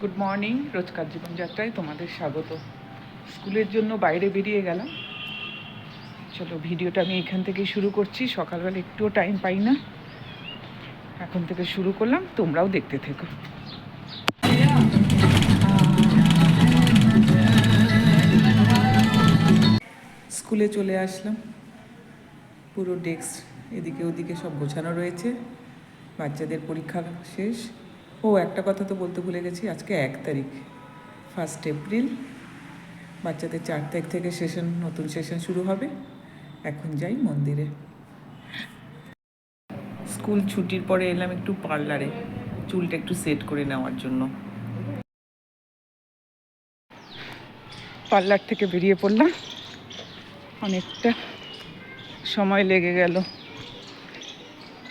Good morning রোজকার জীবনযাত্রায় তোমাদের স্বাগত। স্কুলের জন্য বাইরে বেরিয়ে গেলাম। চলো, ভিডিওটা আমি এখান থেকেই শুরু করছি। সকালবেলা একটুও টাইম পাই না। এখন থেকে শুরু করলাম, তোমরাও দেখতে থেকো। স্কুলে চলে আসলাম। পুরো ডেস্ক এদিকে ওদিকে সব গোছানো রয়েছে। বাচ্চাদের পরীক্ষা শেষ। ও একটা কথা তো বলতে ভুলে গেছি আজকে এক তারিখ ফার্স্ট এপ্রিল বাচ্চাদের চার তারিখ থেকে সেশন নতুন সেশন শুরু হবে এখন যাই মন্দিরে। স্কুল ছুটির পরে এলাম একটু পার্লারে চুলটা একটু সেট করে নেওয়ার জন্য। পার্লার থেকে বেরিয়ে পড়লাম অনেকটা সময় লেগে গেল।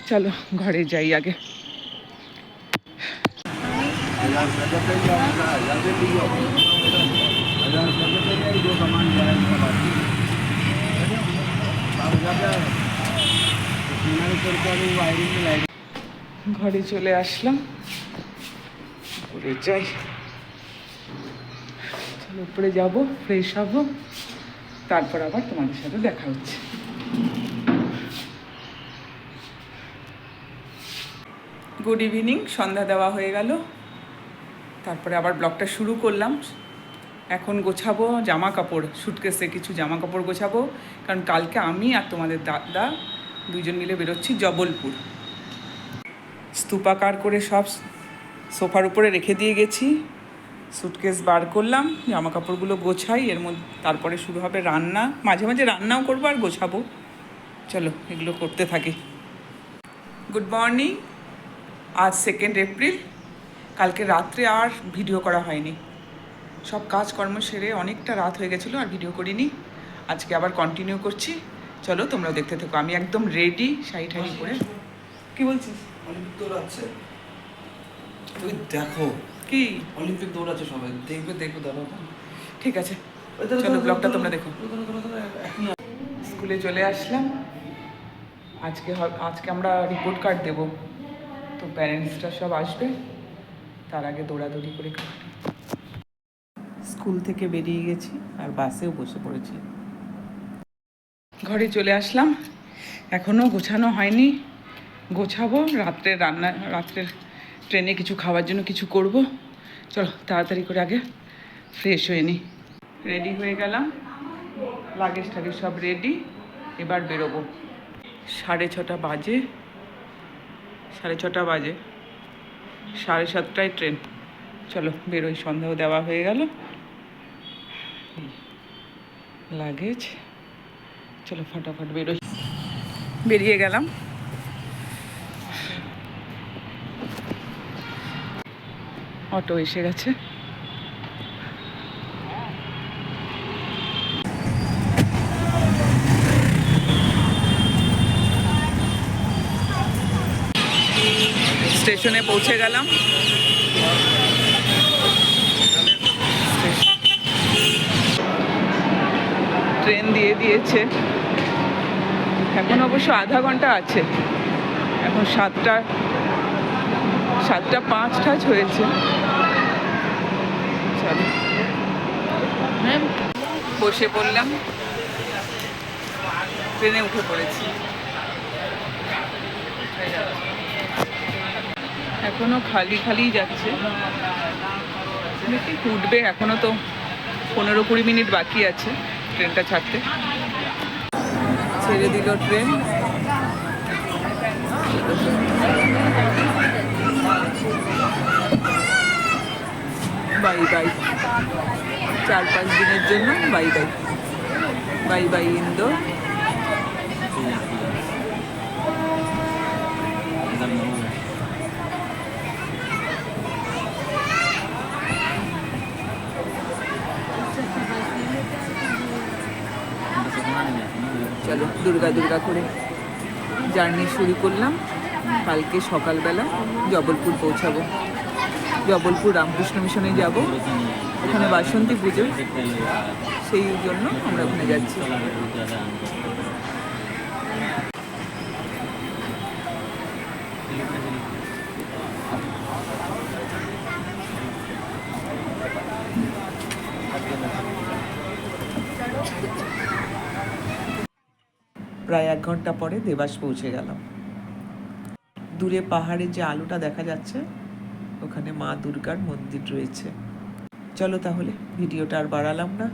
চলো ঘরে যাই আগে। ঘরে চলে আসলাম। উপরে যাই। উপরে যাব ফ্রেশ হব। তারপর আবার তোমাদের সাথে দেখা হচ্ছে। গুড ইভিনিং সন্ধ্যা দেওয়া হয়ে গেল। তারপরে আবার ব্লগটা শুরু করলাম। এখন গোছাবো জামা কাপড় সুটকেসে কিছু জামা কাপড় গোছাবো। কারণ কালকে আমি আর তোমাদের দাদা দুজন মিলে বেরোচ্ছি জবলপুর। স্তূপাকার করে সব সোফার উপরে রেখে দিয়ে গেছি। সুটকেস বার করলাম, জামা কাপড়গুলো গোছাই, এর মধ্যে তারপরে শুরু হবে রান্না। মাঝে মাঝে রান্নাও করব আর গোছাবো। চলো, এগুলো করতে থাকি। গুড মর্নিং আজ সেকেন্ড এপ্রিল কালকে রাত্রে আর ভিডিও করা হয়নি। সব কাজকর্ম সেরে অনেকটা রাত হয়ে গেছিল আর ভিডিও করিনি। আজকে আবার কন্টিনিউ করছি। চলো তোমরা দেখতে থাকো। আমি একদম রেডি শাড়ি ঠাড়ি করে কি বলছিস? অলিম্পিক দৌড়াচ্ছে তুমি দেখো। কি? অলিম্পিক দৌড়াচ্ছে সবাই। দেখবে দেখবে দাঁড়াও। ঠিক আছে। চলো ব্লগটা তোমরা দেখো। স্কুলে চলে আসলাম। আজকে আজকে আমরা রিপোর্ট কার্ড দেবো। তো প্যারেন্টসরা সব আসবে। তার আগে দৌড়াদৌড়ি করে। স্কুল থেকে বেরিয়ে গেছি আর বাসেও বসে পড়েছি। ঘরে চলে আসলাম। এখনও গোছানো হয়নি। গোছাবো, রাত্রে রান্না রাত্রের ট্রেনে কিছু খাওয়ার জন্য কিছু করব। চলো, তাড়াতাড়ি করে আগে ফ্রেশ হয়ে নিই রেডি হয়ে গেলাম। লাগেজ টাগেজ সব রেডি এবার বেরোবো। সাড়ে ছটা বাজে। সাড়ে ছটা বাজে। সাড়ে সাতটায় ট্রেন। চলো, বেরোই। সন্দেহ দেওয়া হয়ে গেল। লাগেজ। চলো, ফটাফট বেরোই। বেরিয়ে গেলাম। অটো এসে গেছে। স্টেশনে পৌঁছে গেলাম। ট্রেন দিয়ে দিয়েছে। এখন অবশ্য আধা ঘণ্টা আছে। এখন সাতটা সাতটা পাঁচ টাচ হয়েছে। চলো। বসে পড়লাম। ট্রেনে উঠে পড়েছি। এখনও খালি খালি যাচ্ছে। দেখি উঠবে এখনও তো? পনেরো কুড়ি মিনিট বাকি আছে ট্রেনটা ছাড়তে। ছেড়ে দিল ট্রেন। Bye bye. চার পাঁচ দিনের জন্য বাই বাই। বাই বাই ইন্দো চলো, দুর্গা দুর্গা করে জার্নি শুরু করলাম। কালকে সকালবেলা জবলপুর পৌঁছাবো। জবলপুর রামকৃষ্ণ মিশনে যাব। ওখানে বাসন্তী পুজো। সেই জন্য আমরা ওখানে যাচ্ছি। প্রায় এক ঘণ্টা পরে দেবাস পৌঁছে গেলাম দূরে পাহাড়ের যে আলোটা দেখা যাচ্ছে, ওখানে মা দুর্গার মন্দির রয়েছে। চলো তাহলে, ভিডিওটা আর বাড়ালাম না।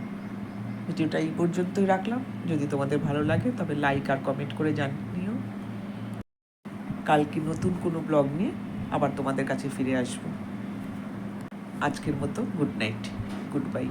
ভিডিওটা এই পর্যন্তই রাখলাম। যদি তোমাদের ভালো লাগে, তবে লাইক আর কমেন্ট করে জানিও। কালকে নতুন কোনো ব্লগ নিয়ে আবার তোমাদের কাছে ফিরে আসব। আজকের মতো গুড নাইট গুড বাই